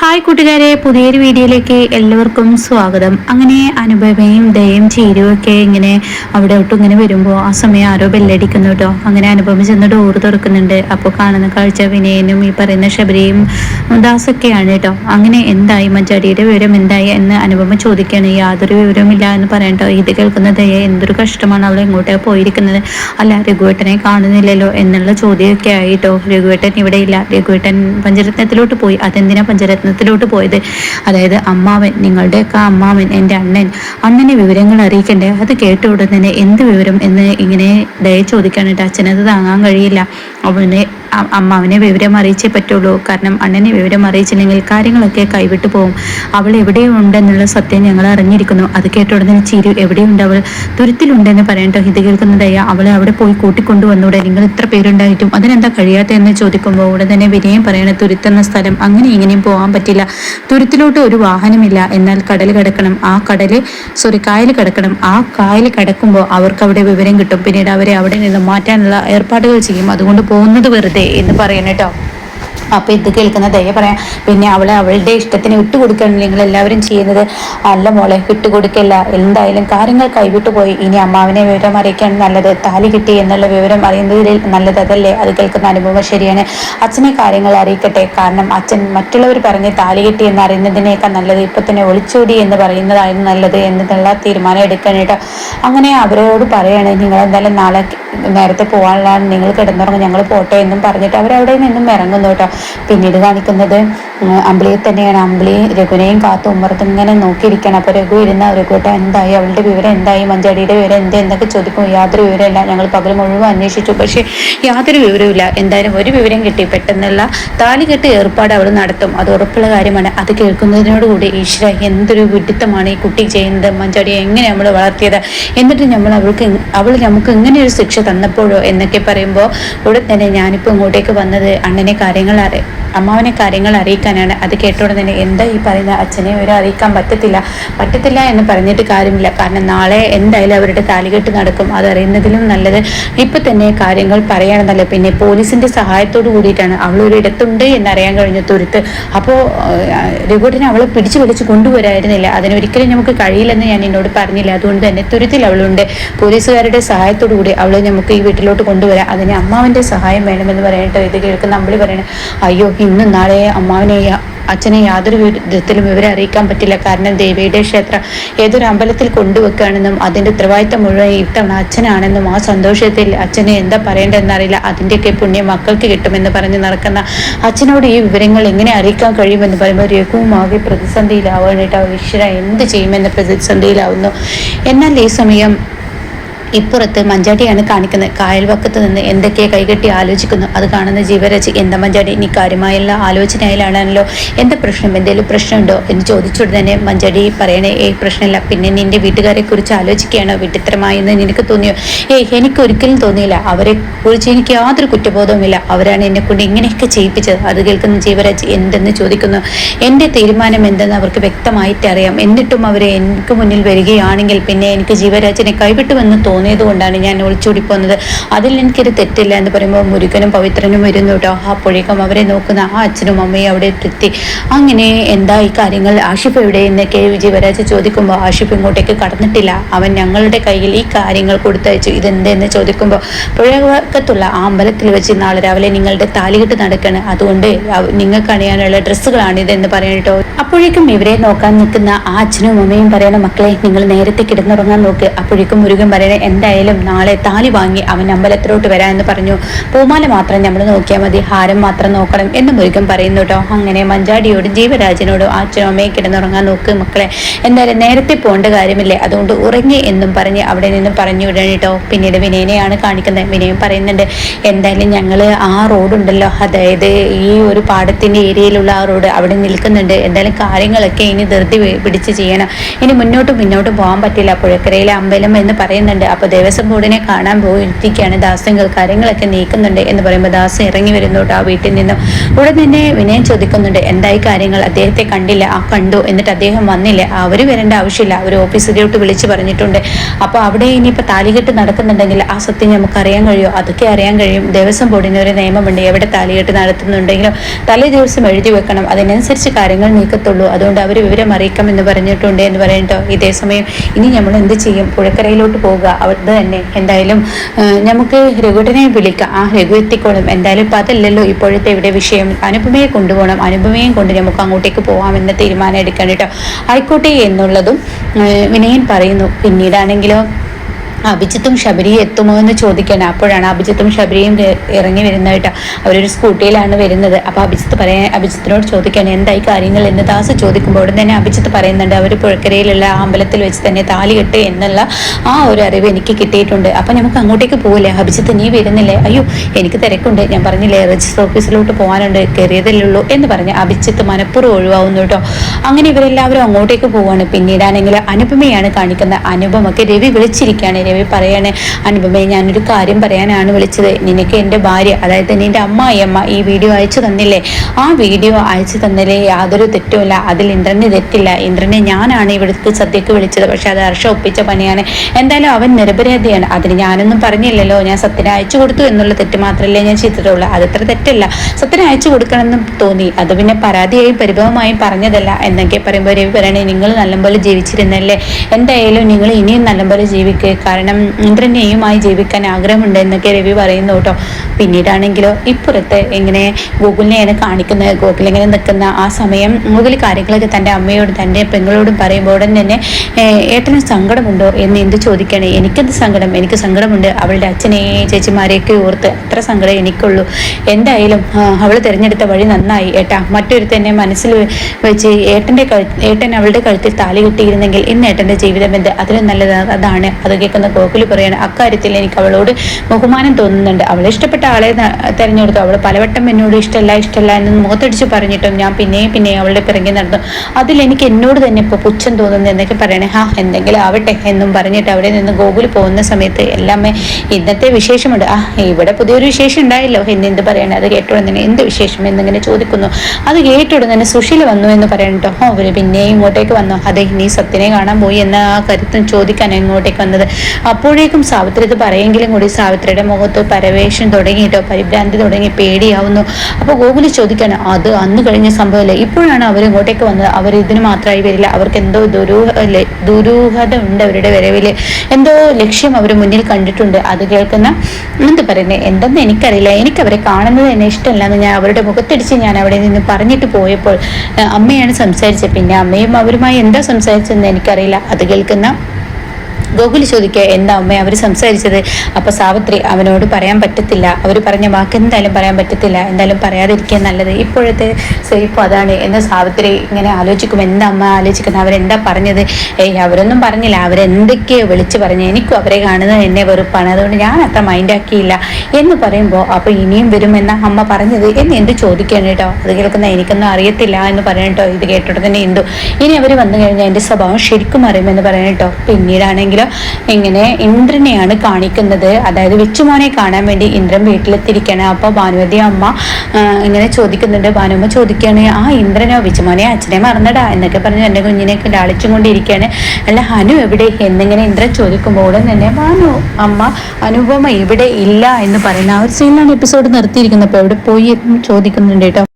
Hi കൂട്ടുകാരെ പുതിയൊരു വീഡിയോയിലേക്ക് എല്ലാവർക്കും സ്വാഗതം. അങ്ങനെ അനുഭവയും ദയം ചേരുവൊക്കെ ഇങ്ങനെ അവിടെ ഒട്ടും ഇങ്ങനെ വരുമ്പോൾ ആ സമയം ആരോ ബെല്ലടിക്കുന്നു കേട്ടോ അങ്ങനെ അനുഭവം ചെന്ന് ഡോറ് തുറക്കുന്നുണ്ട്. അപ്പോൾ കാണുന്ന കാഴ്ച വിനയനും ഈ പറയുന്ന ശബരിയും ദാസൊക്കെയാണ് കേട്ടോ അങ്ങനെ എന്തായി? മഞ്ചാടിയുടെ വിവരം എന്തായി? എന്ന് അനുപമ ചോദിക്കുകയാണ്. യാതൊരു വിവരവുമില്ല എന്ന് പറയട്ടോ ഇത് കേൾക്കുന്ന ദയ എന്തൊരു കഷ്ടമാണ് അവൾ എങ്ങോട്ടാണ് പോയിരിക്കുന്നത്? അല്ല രഘുവേട്ടനെ കാണുന്നില്ലല്ലോ എന്നുള്ള ചോദ്യമൊക്കെ ആയിട്ടോ രഘുവേട്ടൻ ഇവിടെ ഇല്ല. രഘുവേട്ടൻ പഞ്ചരത്നത്തിലോട്ട് പോയി. അതെന്തിനാ പഞ്ചരത്ന? പ്രശ്നത്തിലോട്ട് പോയത്. അതായത് അമ്മാവൻ നിങ്ങളുടെയൊക്കെ അമ്മാവൻ എന്റെ അണ്ണൻ അണ്ണനെ വിവരങ്ങൾ അറിയിക്കണ്ടേ? അത് കേട്ട ഉടൻ തന്നെ എന്ത് വിവരം എന്ന് ഇങ്ങനെ ദയ ചോദിക്കാനായിട്ട് അച്ഛനത് താങ്ങാൻ കഴിയില്ല. അവനെ അമ്മാവനെ വിവരം അറിയിച്ചേ പറ്റുള്ളൂ. കാരണം അണ്ണനെ വിവരം അറിയിച്ചില്ലെങ്കിൽ കാര്യങ്ങളൊക്കെ കൈവിട്ടു പോകും. അവൾ എവിടെയുണ്ടെന്നുള്ള സത്യം ഞങ്ങൾ അറിഞ്ഞിരിക്കുന്നു. അത് കേട്ട ഉടനെ ചിരു എവിടെയുണ്ട് അവൾ? തുരുത്തിലുണ്ടെന്ന് പറയണ്ടോ? ഇത് കേൾക്കുന്നതായ അവളെ അവിടെ പോയി കൂട്ടിക്കൊണ്ടുവന്നൂടെ? നിങ്ങൾ ഇത്ര പേരുണ്ടായിട്ടും അതിനെന്താ കഴിയാത്ത എന്ന് ചോദിക്കുമ്പോൾ ഉടനെ തന്നെ വിനയം പറയണ. തുരുത്തെന്ന സ്ഥലം അങ്ങനെ ഇങ്ങനെയും പോകാൻ പറ്റില്ല. തുരുത്തിലോട്ട് ഒരു വാഹനമില്ല. എന്നാൽ കടൽ കിടക്കണം. ആ കടൽ സോറി കായൽ കിടക്കണം. ആ കായൽ കിടക്കുമ്പോൾ അവർക്ക് അവിടെ വിവരം കിട്ടും. പിന്നീട് അവരെ അവിടെ നിന്ന് മാറ്റാനുള്ള ഏർപ്പാടുകൾ ചെയ്യും. അതുകൊണ്ട് പോകുന്നത് വെറുതെ എന്ന് പറയുന്നത് അപ്പോൾ ഇത് കേൾക്കുന്ന ദയ പറയാം. പിന്നെ അവളെ അവളുടെ ഇഷ്ടത്തിന് വിട്ടുകൊടുക്കുകയാണ് നിങ്ങൾ എല്ലാവരും ചെയ്യുന്നത്. അല്ല മോളെ വിട്ടുകൊടുക്കല്ല. എന്തായാലും കാര്യങ്ങൾ കൈവിട്ടു പോയി. ഇനി അമ്മാവിനെ വിവരം അറിയിക്കാൻ നല്ലത് താലി കിട്ടി എന്നുള്ള വിവരം അറിയുന്നതിൽ നല്ലത് അതല്ലേ? അത് കേൾക്കുന്ന അനുഭവം ശരിയാണ്. അച്ഛനെ കാര്യങ്ങൾ അറിയിക്കട്ടെ. കാരണം അച്ഛൻ മറ്റുള്ളവർ പറഞ്ഞ് താലി കിട്ടി എന്ന് അറിയുന്നതിനേക്കാൾ നല്ലത് ഇപ്പൊ തന്നെ ഒളിച്ചോടി എന്ന് പറയുന്നതായിരുന്നു നല്ലത് എന്നുള്ള തീരുമാനം എടുക്കാനായിട്ട് അങ്ങനെ അവരോട് പറയാണ് നിങ്ങൾ എന്തായാലും നാളെ നേരത്തെ പോകാനുള്ള നിങ്ങൾ കിടന്നുറങ്ങും. ഞങ്ങൾ പോട്ടെ എന്നും പറഞ്ഞിട്ട് അവരവിടെ നിന്നും ഇറങ്ങുന്നു കേട്ടോ. പിന്നീട് കാണിക്കുന്നത് അമ്പിളിയെ തന്നെയാണ്. അമ്പിളി രഘുനെയും കാത്തു ഉമ്മറത്തും ഇങ്ങനെ നോക്കിയിരിക്കണം അപ്പോൾ രഘു ഇരുന്ന രഘുട്ട എന്തായി? അവളുടെ വിവരം എന്തായി? മഞ്ചാടിയുടെ വിവരം എന്ത്? എന്തൊക്കെ ചോദിക്കും യാതൊരു വിവരമില്ല ഞങ്ങൾ പകൽ മുഴുവൻ അന്വേഷിച്ചു. പക്ഷേ യാതൊരു വിവരവുമില്ല. എന്തായാലും ഒരു വിവരം കിട്ടി. പെട്ടെന്നുള്ള താലികെട്ട് ഏർപ്പാട് അവൾ നടത്തും. അത് ഉറപ്പുള്ള കാര്യമാണ്. അത് കേൾക്കുന്നതിനോടുകൂടി ഈശ്വര എന്തൊരു വിഡിത്തമാണ് ഈ കുട്ടി ചെയ്യുന്നത്. മഞ്ചാടിയെ എങ്ങനെ നമ്മൾ വളർത്തിയത്? എന്നിട്ട് നമ്മൾ അവൾക്ക് അവൾ നമുക്ക് ഇങ്ങനെ ഒരു ശിക്ഷ തന്നപ്പോഴോ എന്നൊക്കെ പറയുമ്പോൾ ഉടൻ തന്നെ ഞാനിപ്പോൾ ഇങ്ങോട്ടേക്ക് വന്നത് അണ്ണനെ കാര്യങ്ങൾ ಮಾಡ್ತಾರೆ അമ്മാവനെ കാര്യങ്ങൾ അറിയിക്കാനാണ്. അത് കേട്ടോടെ തന്നെ എന്താ ഈ പറയുന്ന അച്ഛനെ? ഒരു അറിയിക്കാൻ പറ്റത്തില്ല. പറ്റത്തില്ല എന്ന് പറഞ്ഞിട്ട് കാര്യമില്ല. കാരണം നാളെ എന്തായാലും അവരുടെ താലികെട്ട് നടക്കും. അതറിയുന്നതിലും നല്ലത് ഇപ്പം തന്നെ കാര്യങ്ങൾ പറയാനെന്നല്ല പിന്നെ പോലീസിന്റെ സഹായത്തോട് കൂടിയിട്ടാണ്. അവൾ ഒരു ഇടത്തുണ്ട് എന്നറിയാൻ കഴിഞ്ഞു തുരുത്ത്. അപ്പോൾ രഘുട്ടിനെ അവളെ പിടിച്ചു പിടിച്ച് കൊണ്ടുവരായിരുന്നില്ല. അതിനൊരിക്കലും നമുക്ക് കഴിയില്ലെന്ന് ഞാൻ എന്നോട് പറഞ്ഞില്ല. അതുകൊണ്ട് തന്നെ തുരുത്തിൽ അവളുണ്ട്. പോലീസുകാരുടെ സഹായത്തോടു കൂടി അവളെ നമുക്ക് ഈ വീട്ടിലോട്ട് കൊണ്ടുവരാം. അതിന് അമ്മാവന്റെ സഹായം വേണമെന്ന് പറയട്ടോ ഇത് കേൾക്കുന്ന നമ്മൾ പറയണേ. അയ്യോ ഇന്നും നാളെ അമ്മാവനെ അച്ഛനെ യാതൊരു വിധത്തിലും ഇവരെ അറിയിക്കാൻ പറ്റില്ല. കാരണം ദേവിയുടെ ക്ഷേത്രം ഏതൊരു അമ്പലത്തിൽ കൊണ്ടുവെക്കുകയാണെന്നും അതിന്റെ ഉത്തരവാദിത്തം മുഴുവൻ ഇത്തവണ അച്ഛനാണെന്നും ആ സന്തോഷത്തിൽ അച്ഛനെ എന്താ പറയേണ്ടതെന്നറിയില്ല അതിന്റെയൊക്കെ പുണ്യം മക്കൾക്ക് കിട്ടുമെന്ന് പറഞ്ഞ് നടക്കുന്ന അച്ഛനോട് ഈ വിവരങ്ങൾ എങ്ങനെ അറിയിക്കാൻ കഴിയുമെന്ന് പറയുമ്പോൾ രഘുവും ആകെ പ്രതിസന്ധിയിലാവാനായിട്ട് ഈശ്വര എന്ത് ചെയ്യുമെന്ന് പ്രതിസന്ധിയിലാവുന്നു. എന്നാൽ ഈ സമയം ഇപ്പുറത്ത് മഞ്ചാടിയാണ് കാണിക്കുന്നത്. കായൽവക്കത്ത് നിന്ന് എന്തൊക്കെ കൈകെട്ടി ആലോചിക്കുന്നു? അത് കാണുന്ന ജീവരാജ് എന്താ മഞ്ചാടി നീ കാര്യമായുള്ള ആലോചനയിലാണല്ലോ? എന്താ പ്രശ്നം? എന്തെങ്കിലും പ്രശ്നമുണ്ടോ? എന്ന് ചോദിച്ചുകൊണ്ട് തന്നെ മഞ്ചാടി പറയണേ ഏയ് പ്രശ്നമില്ല. പിന്നെ നിന്റെ വീട്ടുകാരെ കുറിച്ച് ആലോചിക്കുകയാണോ വിട്ടിത്തരമായെന്ന് നിനക്ക് തോന്നിയോ? ഏയ് എനിക്ക് ഒരിക്കലും തോന്നിയില്ല. അവരെ കുറിച്ച് എനിക്ക് യാതൊരു കുറ്റബോധവുമില്ല. അവരാണ് എന്നെ കൊണ്ട് ഇങ്ങനെയൊക്കെ ചെയ്യിപ്പിച്ചത്. അത് കേൾക്കുന്ന ജീവരാജ് എന്തെന്ന് ചോദിക്കുന്നു? എന്റെ തീരുമാനം എന്തെന്ന് അവർക്ക് വ്യക്തമായിട്ട് അറിയാം എന്നിട്ടും അവരെ എനിക്ക് മുന്നിൽ വരികയാണെങ്കിൽ പിന്നെ എനിക്ക് ജീവരാജിനെ കൈവിട്ടുമെന്ന് തോന്നുന്നു. തോന്നിയത് കൊണ്ടാണ് ഞാൻ ഒളിച്ചോടി പോകുന്നത് അതിൽ എനിക്കൊരു തെറ്റില്ല എന്ന് പറയുമ്പോൾ മുരുകനും പവിത്രനും വരുന്നു കേട്ടോ. അപ്പോഴേക്കും അവരെ നോക്കുന്ന ആ അച്ഛനും അമ്മയും അവിടെ എത്തി. അങ്ങനെ എന്താ ഈ കാര്യങ്ങൾ? ആഷിഫ് എവിടെ? എന്ന് കെ വിജയവരാജ് ചോദിക്കുമ്പോൾ ആഷിഫ് ഇങ്ങോട്ടേക്ക് കടന്നിട്ടില്ല. അവൻ ഞങ്ങളുടെ കയ്യിൽ ഈ കാര്യങ്ങൾ കൊടുത്തയച്ചു. ഇതെന്തെന്ന് ചോദിക്കുമ്പോൾ പുഴവക്കത്തുള്ള ആ അമ്പലത്തിൽ വെച്ച് നാളെ രാവിലെ നിങ്ങളുടെ താലികെട്ട് നടക്കണം. അതുകൊണ്ട് നിങ്ങൾക്ക് അണിയാനുള്ള ഡ്രസ്സുകളാണ് ഇതെന്ന് പറയട്ടോ അപ്പോഴേക്കും ഇവരെ നോക്കാൻ നിൽക്കുന്ന ആ അച്ഛനും അമ്മയും പറയണ മക്കളെ നിങ്ങൾ നേരത്തെ കിടന്നുറങ്ങാൻ നോക്ക്. അപ്പോഴേക്കും മുരുകൻ പറയണേ എന്തായാലും നാളെ താലി വാങ്ങി അവൻ അമ്പലത്തിലോട്ട് വരാമെന്ന് പറഞ്ഞു. പൂമാല മാത്രം നമ്മൾ നോക്കിയാൽ മതി. ഹാരം മാത്രം നോക്കണം എന്ന് മുരുകൻ പറയുന്നു കേട്ടോ അങ്ങനെ മഞ്ചാടിയോടും ജീവരാജനോടും അച്ഛനും അമ്മയെ കിടന്നുറങ്ങാൻ നോക്ക് മക്കളെ. എന്തായാലും നേരത്തെ പോകേണ്ട കാര്യമില്ലേ? അതുകൊണ്ട് ഉറങ്ങി എന്നും പറഞ്ഞ് അവിടെ നിന്നും പറഞ്ഞു വിടണം കേട്ടോ പിന്നീട് വിനയനെയാണ് കാണിക്കുന്നത്. വിനയം പറയുന്നുണ്ട് എന്തായാലും ഞങ്ങൾ ആ റോഡുണ്ടല്ലോ അതായത് ഈ ഒരു പാടത്തിന്റെ ഏരിയയിലുള്ള ആ റോഡ് അവിടെ നിൽക്കുന്നുണ്ട്. എന്തായാലും കാര്യങ്ങളൊക്കെ ഇനി ധൃതി പിടിച്ച് ചെയ്യണം. ഇനി മുന്നോട്ടും മുന്നോട്ടും പോകാൻ പറ്റില്ല. പുഴക്കരയിലെ അമ്പലം എന്ന് പറയുന്നുണ്ട്. അപ്പോൾ ദേവസ്വം ബോർഡിനെ കാണാൻ പോയിരിക്കുകയാണ് ദാസങ്ങൾ കാര്യങ്ങളൊക്കെ നീക്കുന്നുണ്ട് എന്ന് പറയുമ്പോൾ ദാസ് ഇറങ്ങി വരുന്നുണ്ട് ആ വീട്ടിൽ നിന്നും. ഉടൻ തന്നെ വിനയം ചോദിക്കുന്നുണ്ട് എന്തായി കാര്യങ്ങൾ? അദ്ദേഹത്തെ കണ്ടില്ല. ആ കണ്ടു. എന്നിട്ട് അദ്ദേഹം വന്നില്ല. അവർ വരേണ്ട ആവശ്യമില്ല. അവർ ഓഫീസിലോട്ട് വിളിച്ച് പറഞ്ഞിട്ടുണ്ട്. അപ്പോൾ അവിടെ ഇനിയിപ്പോൾ താലികെട്ട് നടക്കുന്നുണ്ടെങ്കിൽ ആ സത്യം നമുക്ക് അറിയാൻ കഴിയുമോ അതൊക്കെ അറിയാൻ കഴിയും. ദേവസ്വം ബോർഡിന് ഒരു നിയമമുണ്ട്. എവിടെ താലികെട്ട് നടത്തുന്നുണ്ടെങ്കിലും തലേ ദിവസം എഴുതി വെക്കണം. അതിനനുസരിച്ച് കാര്യങ്ങൾ നീക്കത്തുള്ളൂ. അതുകൊണ്ട് അവർ വിവരം അറിയിക്കാം എന്ന് പറഞ്ഞിട്ടുണ്ട് എന്ന് പറയട്ടോ ഇതേ സമയം ഇനി നമ്മൾ എന്ത് ചെയ്യും? പുഴക്കരയിലോട്ട് പോവുക. അവിടെ തന്നെ. എന്തായാലും നമുക്ക് രഘുവിനെ വിളിക്കാം. ആ രഘു എത്തിക്കോളും. എന്തായാലും ഇപ്പം അതല്ലല്ലോ ഇപ്പോഴത്തെ ഇവിടെ വിഷയം. അനുപമയെ കൊണ്ടുപോകണം. അനുപമയും കൊണ്ട് നമുക്ക് അങ്ങോട്ടേക്ക് പോകാമെന്ന് തീരുമാനം എടുക്കണം കേട്ടോ. ആയിക്കോട്ടെ എന്നുള്ളതും വിനയൻ പറയുന്നു. പിന്നീടാണെങ്കിലോ അഭിജിത്തും ശബരിയും എത്തുമോ എന്ന് ചോദിക്കണം. അപ്പോഴാണ് അഭിജിത്തും ശബരിയും ഇറങ്ങി വരുന്നതായിട്ട് അവരൊരു സ്കൂട്ടിയിലാണ് വരുന്നത്. അപ്പോൾ അഭിജിത്ത് പറയാൻ അഭിജിത്തിനോട് ചോദിക്കാൻ എന്തായി കാര്യങ്ങൾ? എന്ന് ദാസ് ചോദിക്കുമ്പോൾ ഉടൻ തന്നെ അഭിജിത്ത് പറയുന്നുണ്ട് അവർ പുഴക്കരയിലുള്ള അമ്പലത്തിൽ വെച്ച് തന്നെ താലി കെട്ട് എന്നുള്ള ആ ഒരു അറിവ് എനിക്ക് കിട്ടിയിട്ടുണ്ട്. അപ്പോൾ നമുക്ക് അങ്ങോട്ടേക്ക് പോകില്ലേ അഭിജിത്ത് നീ വരുന്നില്ലേ? അയ്യോ എനിക്ക് തിരക്കുണ്ട്. ഞാൻ പറഞ്ഞില്ലേ രജിസ്റ്റർ ഓഫീസിലോട്ട് പോകാനുണ്ട് കയറിയതല്ലേ ഉള്ളൂ. എന്ന് പറഞ്ഞ് അഭിജിത്ത് മനപ്പുറം ഒഴിവാകുന്നു കേട്ടോ. അങ്ങനെ ഇവരെല്ലാവരും അങ്ങോട്ടേക്ക് പോവാണ്. പിന്നീടാണെങ്കിൽ അനുപമയാണ് കാണിക്കുന്നത് അനുപമൊക്കെ രവി വിളിച്ചിരിക്കുകയാണ്. രവി പറയണേ. അനുപമയെ ഞാനൊരു കാര്യം പറയാനാണ് വിളിച്ചത്. നിനക്ക് എന്റെ ഭാര്യ അതായത് നിന്റെ അമ്മായിയമ്മ ഈ വീഡിയോ അയച്ചു തന്നില്ലേ? ആ വീഡിയോ അയച്ചു തന്നില്ലേ യാതൊരു തെറ്റുമില്ല. അതിൽ ഇന്ദ്രന് തെറ്റില്ല. ഇന്ദ്രനെ ഞാനാണ് ഇവിടുത്തെ സദ്യക്ക് വിളിച്ചത്. പക്ഷെ അത് ഹർഷ ഒപ്പിച്ച പണിയാണ്. എന്തായാലും അവൻ നിരപരാധിയാണ്. അതിന് ഞാനൊന്നും പറഞ്ഞില്ലല്ലോ. ഞാൻ സത്യനെ അയച്ചു കൊടുത്തു എന്നുള്ള തെറ്റ് മാത്രമല്ലേ ഞാൻ ചെയ്തിട്ടുള്ളൂ. അതത്ര തെറ്റല്ല. സത്യനെ അയച്ചു കൊടുക്കണമെന്ന് തോന്നി. അത് പിന്നെ പരാതിയായും പരിഭവമായും പറഞ്ഞതല്ല. എന്നൊക്കെ പറയുമ്പോൾ രവി പറയണേ നിങ്ങൾ നല്ലപോലെ ജീവിച്ചിരുന്നല്ലേ? എന്തായാലും നിങ്ങൾ ഇനിയും നല്ലപോലെ ജീവിക്കുക കാരണം ഇന്ദ്രനെയുമായി ജീവിക്കാൻ ആഗ്രഹമുണ്ട് എന്നൊക്കെ രവി പറയുന്നു കേട്ടോ. പിന്നീടാണെങ്കിലോ ഇപ്പുറത്ത് ഇങ്ങനെ ഗൂഗിളിനെയാണ് കാണിക്കുന്ന ഗൂഗിൾ ഇങ്ങനെ നിൽക്കുന്ന ആ സമയം ഗൂഗിൾ കാര്യങ്ങളൊക്കെ തന്റെ അമ്മയോടും തന്റെ പെങ്ങളോടും പറയുമ്പോൾ ഉടൻ തന്നെ ഏട്ടന് സങ്കടമുണ്ടോ എന്ന് എന്ത് ചോദിക്കണേ എനിക്കെന്ത് സങ്കടം? എനിക്ക് സങ്കടമുണ്ട്. അവളുടെ അച്ഛനെ ചേച്ചിമാരെയൊക്കെ ഓർത്ത് അത്ര സങ്കടം എനിക്കുള്ളൂ. എന്തായാലും അവൾ തിരഞ്ഞെടുത്ത വഴി നന്നായി. ഏട്ടാ മറ്റൊരു തന്നെ മനസ്സിൽ വെച്ച് ഏട്ടന്റെ ഏട്ടൻ അവളുടെ കഴുത്തിൽ താലി കിട്ടിയിരുന്നെങ്കിൽ ഇന്ന് ഏട്ടന്റെ ജീവിതം എന്ത്? അതിലും നല്ലത് അതാണ്. അത് കേൾക്കുന്ന ഗോകുൽ പറയാണ് അക്കാര്യത്തിൽ എനിക്ക് അവളോട് ബഹുമാനം തോന്നുന്നുണ്ട്. അവളെ ഇഷ്ടപ്പെട്ട ആളെ തെരഞ്ഞെടുത്തു. അവൾ പലവട്ടം എന്നോട് ഇഷ്ടമല്ല ഇഷ്ടമല്ല എന്ന് മുഖത്തടിച്ച് പറഞ്ഞിട്ടും ഞാൻ പിന്നെയും പിന്നെയും അവളുടെ പിറകെ നടന്നു. അതിൽ എനിക്ക് എന്നോട് തന്നെ ഇപ്പോൾ പുച്ഛം തോന്നുന്നു എന്നൊക്കെ പറയണേ. ഹാ എന്തെങ്കിലും ആവട്ടെ എന്നും പറഞ്ഞിട്ട് അവിടെ നിന്ന് ഗോകുൽ പോകുന്ന സമയത്ത് എല്ലാം ഇന്നത്തെ വിശേഷമുണ്ട്. ആ ഇവിടെ പുതിയൊരു വിശേഷം ഉണ്ടായല്ലോ. എന്നെന്ത് പറയണേ? അത് കേട്ടുടനെ എന്ത് വിശേഷം എന്നിങ്ങനെ ചോദിക്കുന്നു. അത് കേട്ടുടനെ സുശീല വന്നു എന്ന് പറയണട്ടോ ഓ അവർ പിന്നെയും ഇങ്ങോട്ടേക്ക് വന്നു. അതെ നീ സത്യനെ കാണാൻ പോയി എന്ന ആ കരുത്തും ചോദിക്കാൻ ഇങ്ങോട്ടേക്ക് വന്നത്. അപ്പോഴേക്കും സാവിത്രി ഇത് പറയെങ്കിലും കൂടി സാവിത്രിയുടെ മുഖത്ത് പരവേഷം തുടങ്ങിയിട്ടോ പരിഭ്രാന്തി തുടങ്ങി പേടിയാവുന്നു. അപ്പോൾ ഗോകുലി ചോദിക്കാണ് അത് അന്ന് കഴിഞ്ഞ സംഭവമല്ലേ? ഇപ്പോഴാണ് അവർ ഇങ്ങോട്ടേക്ക് വന്നത്. അവർ ഇതിന് മാത്രമായി വരില്ല. അവർക്ക് എന്തോ ദുരൂഹ ദുരൂഹത ഉണ്ട് അവരുടെ വരവിൽ. എന്തോ ലക്ഷ്യം അവർ മുന്നിൽ കണ്ടിട്ടുണ്ട്. അത് കേൾക്കുന്ന എന്ത് പറയുന്നത് എന്തെന്ന് എനിക്കറിയില്ല. എനിക്ക് അവരെ കാണുന്നത് എന്നെ ഇഷ്ടമല്ല എന്ന് ഞാൻ അവരുടെ മുഖത്തിടിച്ച് ഞാൻ അവിടെ നിന്ന് പറഞ്ഞിട്ട് പോയപ്പോൾ അമ്മയാണ് സംസാരിച്ചത്. പിന്നെ അമ്മയും അവരുമായി എന്താ സംസാരിച്ചതെന്ന് എനിക്കറിയില്ല. അത് കേൾക്കുന്ന ഗോകുൽ ചോദിക്കുക എന്താ അമ്മ? അവർ സംസാരിച്ചത് അപ്പോൾ സാവിത്രി അവനോട് പറയാൻ പറ്റത്തില്ല. അവർ പറഞ്ഞ വാക്ക് എന്തായാലും പറയാൻ പറ്റത്തില്ല. എന്തായാലും പറയാതിരിക്കാൻ നല്ലത്. ഇപ്പോഴത്തെ സേഫ് അതാണ്. എന്ന് സാവിത്രി ഇങ്ങനെ ആലോചിക്കും എന്താ അമ്മ ആലോചിക്കുന്നത്? അവരെന്താ പറഞ്ഞത്? ഏയ് അവരൊന്നും പറഞ്ഞില്ല. അവരെന്തൊക്കെയോ വിളിച്ച് പറഞ്ഞു എനിക്കും അവരെ കാണുന്നത് എന്നെ വെറുപ്പാണ്. അതുകൊണ്ട് ഞാൻ അത്ര മൈൻഡാക്കിയില്ല എന്ന് പറയുമ്പോൾ അപ്പോൾ ഇനിയും വരുമെന്ന അമ്മ പറഞ്ഞത്? എന്ന് എന്ത് ചോദിക്കണം കേട്ടോ? അത് കേൾക്കുന്ന എനിക്കൊന്നും അറിയത്തില്ല എന്ന് പറയട്ടോ ഇത് കേട്ടോ തന്നെ എന്തു? ഇനി അവർ വന്നു കഴിഞ്ഞാൽ എന്റെ സ്വഭാവം ശരിക്കും അറിയുമെന്ന് പറയട്ടോ പിന്നീടാണെങ്കിൽ ഇങ്ങനെ ഇന്ദ്രനെയാണ് കാണിക്കുന്നത്? അതായത് വെച്ചുമോനെ കാണാൻ വേണ്ടി ഇന്ദ്രൻ വീട്ടിലെത്തിരിക്കണം അപ്പോൾ ഭാനുവതി അമ്മ ഇങ്ങനെ ചോദിക്കുന്നുണ്ട്. ഭാനുമ്മ ചോദിക്കുകയാണ് ആ ഇന്ദ്രനോ വെച്ചുമോനെ അച്ഛനെ മറന്നടാ എന്നൊക്കെ പറഞ്ഞ് എന്റെ കുഞ്ഞിനെ ലാളിച്ചും കൊണ്ടിരിക്കുകയാണ്. അല്ല ഹനു എവിടെ? എന്നിങ്ങനെ ഇന്ദ്രൻ ചോദിക്കുമ്പോൾ ഉടൻ തന്നെ ഭാനു അമ്മ അനുപമ ഇവിടെ ഇല്ല എന്ന് പറയുന്ന ആ ഒരു സീനാണ് എപ്പിസോഡ് നിർത്തിയിരിക്കുന്നത്. അപ്പോൾ എവിടെ പോയി ചോദിക്കുന്നുണ്ട് കേട്ടോ.